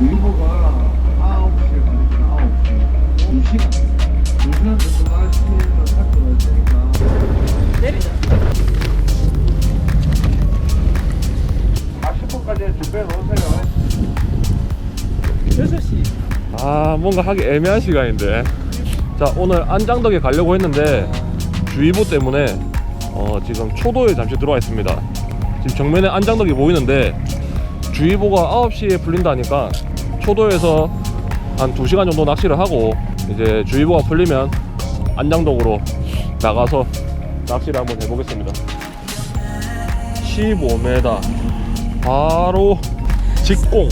일부가 9시에 가니까 9시. 2시간. 2시간 정도 날씨에서 살펴야 되니까. 내리자 40분까지 준비해 놓으세요. 6시. 아 뭔가 하기 애매한 시간인데. 자 오늘 안장덕에 가려고 했는데 주의보 때문에 어, 지금 초도에 잠시 들어와 있습니다. 지금 정면에 안장덕이 보이는데 주의보가 9시에 풀린다니까 초도에서 한 2시간 정도 낚시를 하고 이제 주의보가 풀리면 안장덕으로 나가서 낚시를 한번 해보겠습니다. 15m 바로 직공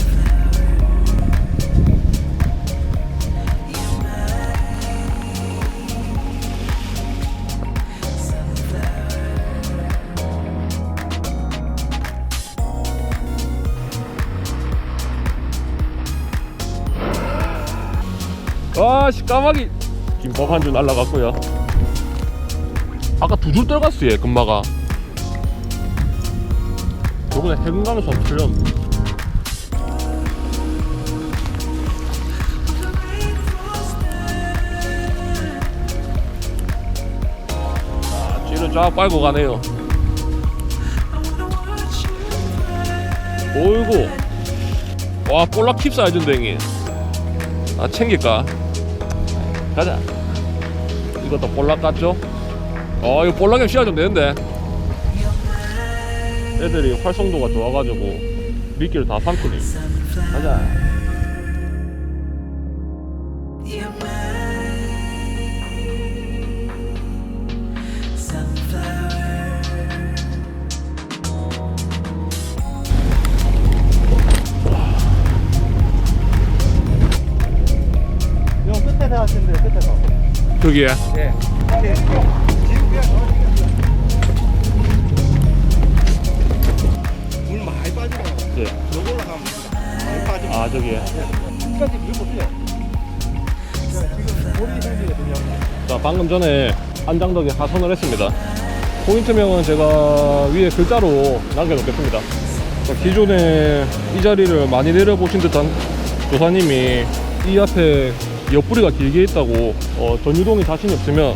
아씨 까마귀. 김밥 한 줄 날라갔고요. 아까 두 줄 떨갔어 얘 금마가. 저번에 해금강에서 풀렸는데 아, 뒤를 쫙 빨고 가네요. 어이구 와 볼락 킵 사이즈인데 형님. 아 챙길까 가자. 이것도 볼락 같죠? 어 이거 볼락이면 시야 좀 되는데. 애들이 활성도가 좋아가지고 미끼를 다 삼키네. 가자 돼요, 끝에서. 저기에 예. 예. 그냥 물 많이 빠지고 예. 저걸로 가면 많이 빠지고 아 저기에 끝까지 물 못해요. 지금 볼이 생기거든요. 자 방금 전에 안장덕에 하선을 했습니다 포인트명은 제가 위에 글자로 남겨놓겠습니다 자, 기존에 이 자리를 많이 내려보신 듯한 조사님이 이 앞에 옆구리가 길게 있다고 어, 전유동이 자신이 없으면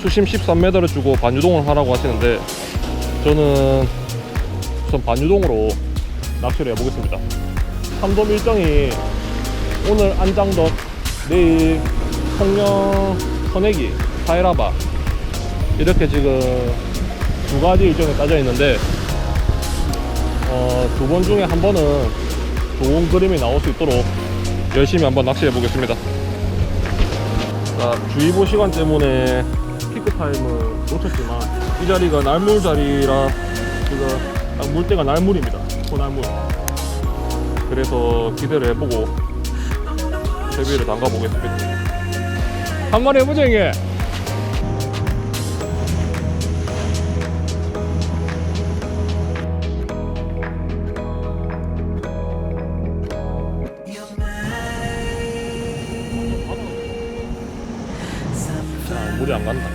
수심 13m를 주고 반유동을 하라고 하시는데 저는 우선 반유동으로 낚시를 해보겠습니다. 삼돔 일정이 오늘 안장덕 내일 성령 선내기 사이라바. 이렇게 지금 두 가지 일정이 따져 있는데 어, 두 번 중에 한 번은 좋은 그림이 나올 수 있도록 열심히 한번 낚시해 보겠습니다. 자, 주의보 시간 때문에 피크 타임을 놓쳤지만 이 자리가 날물 자리라 지금 딱 물때가 날물입니다. 소날물. 그래서 기대를 해보고 채비를 담가 보겠습니다. 한 마리 해보자 형님. 안 간다.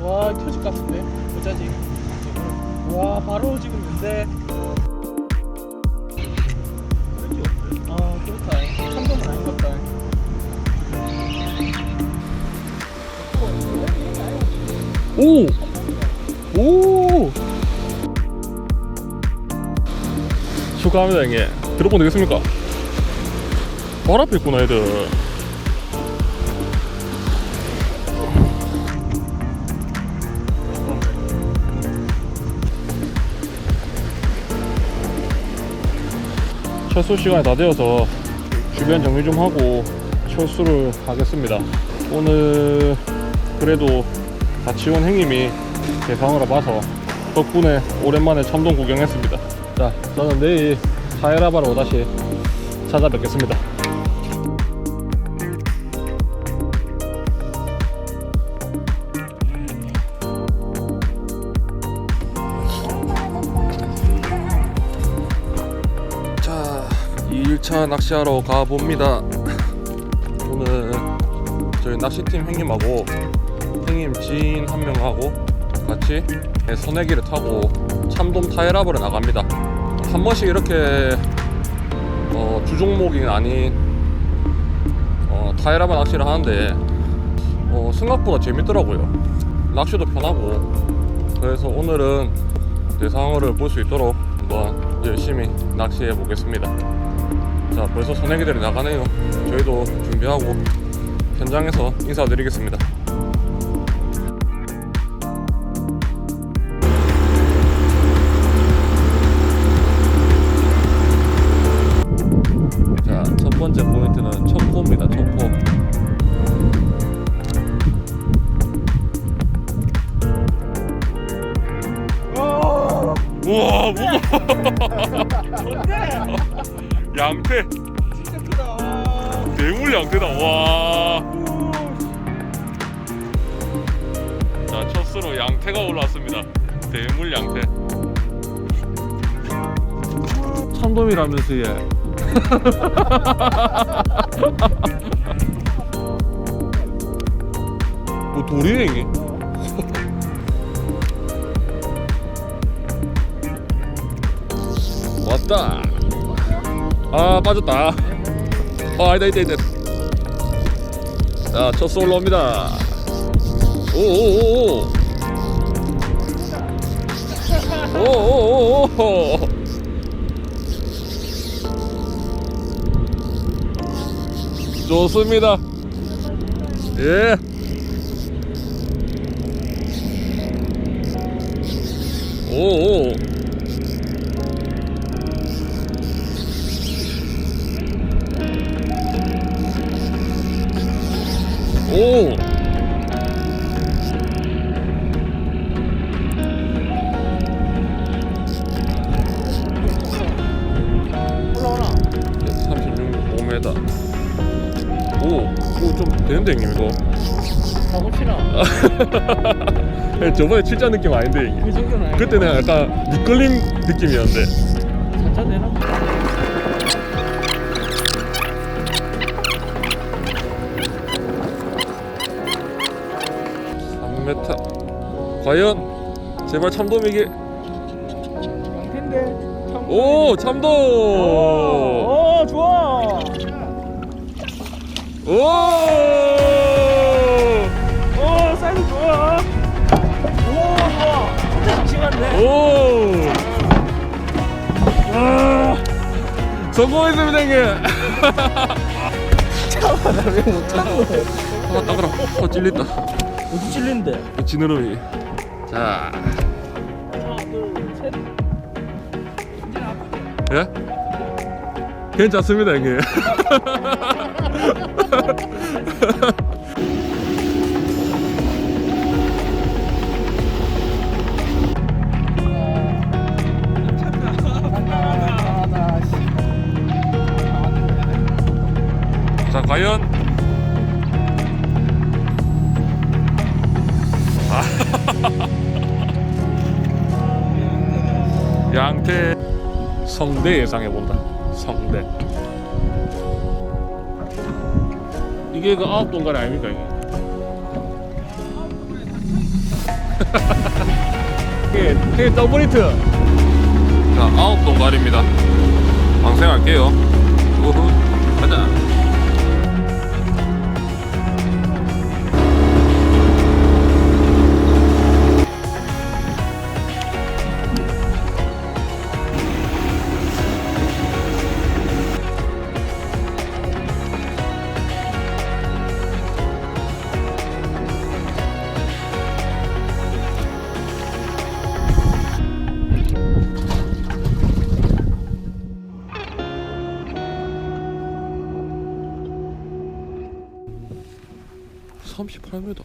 와 켜질 것 같은데 어쩌지? 와 바로 지금 는데 아 그렇다 아닌 것 같다 오! 오! 축하합니다 형님 들어보면 되겠습니까? 바로 앞에 있구나 애들 철수 시간이 다 되어서 주변 정리 좀 하고 철수를 하겠습니다 오늘 그래도 같이 온 형님이 제 상황을 봐서 덕분에 오랜만에 참동 구경했습니다. 자, 저는 내일 사이라바로 다시 찾아뵙겠습니다. 자, 2일차 낚시하러 가봅니다. 오늘 저희 낚시팀 형님하고 형님 지인 한 명하고 같이 소내기를 타고 참돔 타이라브를 나갑니다. 한 번씩 이렇게 어, 주종목이 아닌 어, 타이라바 낚시를 하는데 어, 생각보다 재밌더라고요. 낚시도 편하고 그래서 오늘은 대상어를 볼 수 있도록 한번 열심히 낚시해 보겠습니다. 자 벌써 소내기들이 나가네요. 저희도 준비하고 현장에서 인사드리겠습니다. 번째 포인트는 첩포입니다. 첩포. 우와, 무거워. 양태. 진짜 크다. 대물 양태다. 와. 자, 첫수로 양태가 올라왔습니다. 대물 양태. 참돔이라면서 얘. 뭐 돌이네 이게. 왔다. 아 빠졌다. 아 아니다 있다 있다. 자, 첫 솔로 옵니다. 오오오오. 오오오오. 좋습니다. 예. 오 오. 오. 되는데, 형님, 이거. 사고 치나? 저번에 칠자 느낌 아닌데, 이게. 그 정도는 아니고. 그때는 약간 미끌림 느낌이었는데. 살짝 내나? 삼메타 과연, 제발 참돔이게. 참- 오, 참돔! 오, 좋아. 오! 오, 사이즈 좋아. 오, 좋아. 진짜 싱싱한데. 오! 아, 성공했습니다, 형님! 잠깐만, 나왜 못하는 거야? 아, 따가라. 어, 찔린다. 어디 찔린데? 지느러미. 자, 하나, 둘, 셋. 이제 아프지? 예? 괜찮습니다, 형님. 과연. 아. 양태 성대 예상해 본다. 성대. 이게 그 아홉 동가리 아닙니까 이게? 이게 이게 더블 히트. 자, 아홉 동가리입니다. 방생할게요. 가 (38m)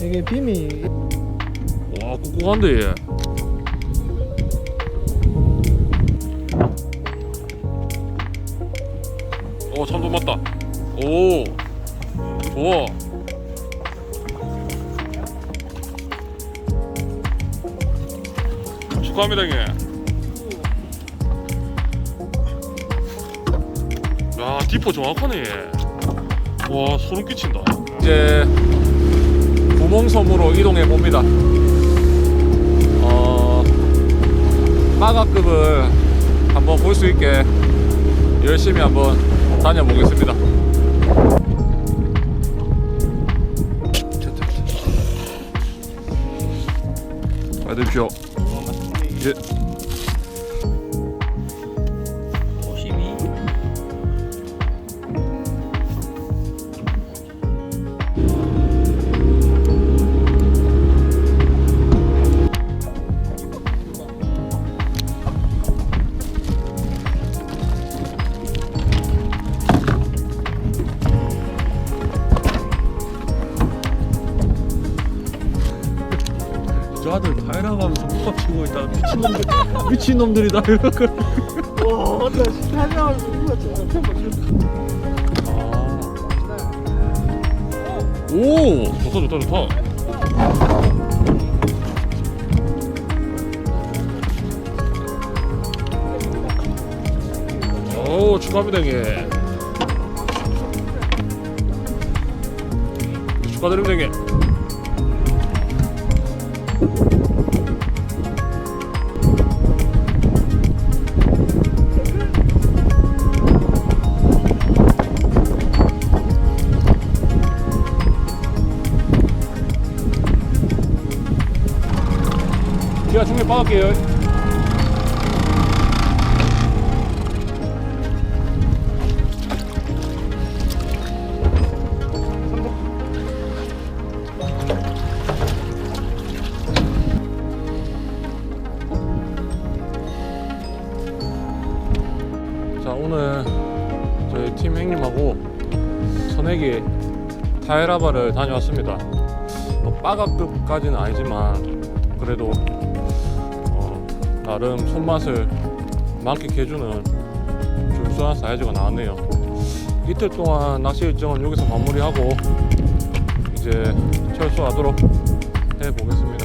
이게 빔이 와 꾹꾹한데 얘. 오 참돔 맞다. 오 좋아. 축하합니다 형님. 야 디포 정확하네 와 소름 끼친다. 이제 구멍섬으로 이동해 봅니다. 어, 마가급을 한번 볼 수 있게 열심히 한번 다녀보겠습니다. 받으십시오. 예. 미친놈들, 미친놈들이다. 이러고. 와, 나 진짜 하자마자 누가 저한테 아. 오! 좋다, 좋다, 좋다. 오, 축하합니다, 형님. 축하드립니다, 형님. 빠갈게요. 자 오늘 저희 팀 형님하고 선에기 타이라바를 다녀왔습니다. 뭐 빠가급까지는 아니지만 그래도 어, 나름 손맛을 만끽해주는 준수한 사이즈가 나왔네요. 이틀 동안 낚시 일정은 여기서 마무리하고 이제 철수하도록 해보겠습니다.